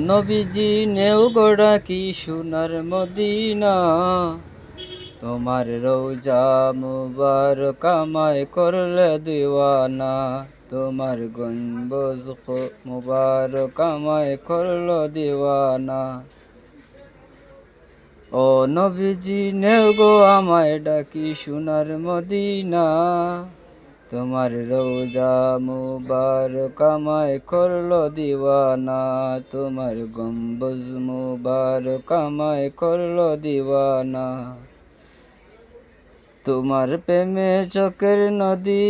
নবীজি, নেও গোড়া কি সোনার মদিনা। তোমার রোজা মুবার কামাই করলে দিওয়ানা। তোমার গম্বজ মুবার কামাই করল দিওয়ানা। ও নবীজি, নেও গো আমায় ডাকি সোনার মদিনা। তোমার রোজা মুবার কামাই করল দিওয়ানা। তোমার গম্বুজ মুবার কামাই করল দিওয়ানা। তোমার প্রেমে চোখের নদী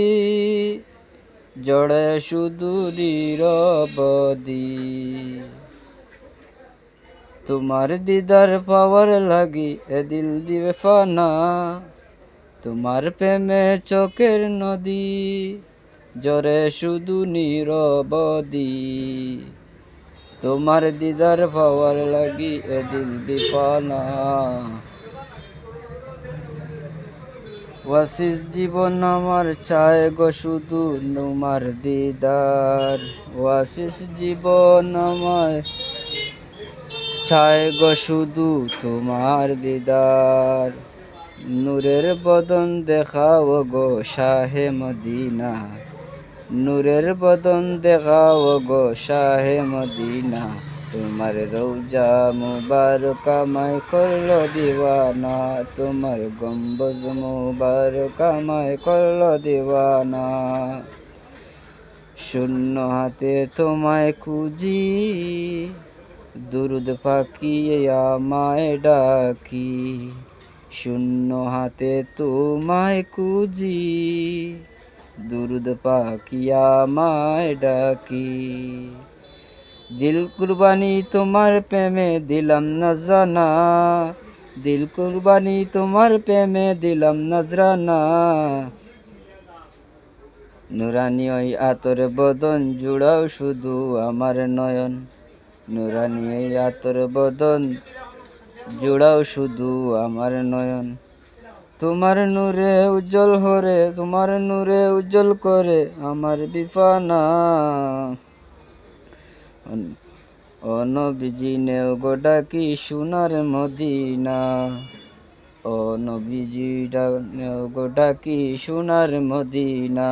জড়ে শুধু নিরবদি তোমার দিদার পাওয়ার লাগি এ দিল দিবে ফানা। তোমার প্রেমে চোখের নদী, জরে শুধু নিরবদি তোমার দিদার পাওয়ার লাগি এ দিল দিফানা ওয়াসিস জীবন আমার চায় গো শুধু তোমার দিদার। ওয়াসিস জীবন আমার চায় গো শুধু তোমার দিদার। নূরের বদন দেখাও গো শাহে মদিনা। নূরের বদন দেখাও গো শাহে মদিনা। তোমার রৌজা মুবারক কামাই করল দিওয়ানা। তোমার গম্বজ মুবারক কামাই করল দিওয়ানা। শূন্য হাতে তোমায় খুঁজি, দুরুদ পাখি আমায় ডাকি। শূন্য হাতে তোমায় কুজি দুরুদ পাকিয়া মায় ডাকি। দিল কুরবানি তোমার প্রেমে দিলাম নজরানা দিল কুরবানি তোমার প্রেমে দিলাম নজরানা নুরানি ওই আতর বদন জুড়াও শুধু আমার নয়ন। নুরানি এই আতর বদন জুড়াও শুধু আমার নয়ন। তোমার নূরে উজ্জ্বল হরে, তোমার নূরে উজ্জ্বল করে আমার বিফানা। ও নবীজি নেও গোটা কি সোনার মদিনা? ও নবীজি নেও গোটা কি সোনার মদিনা?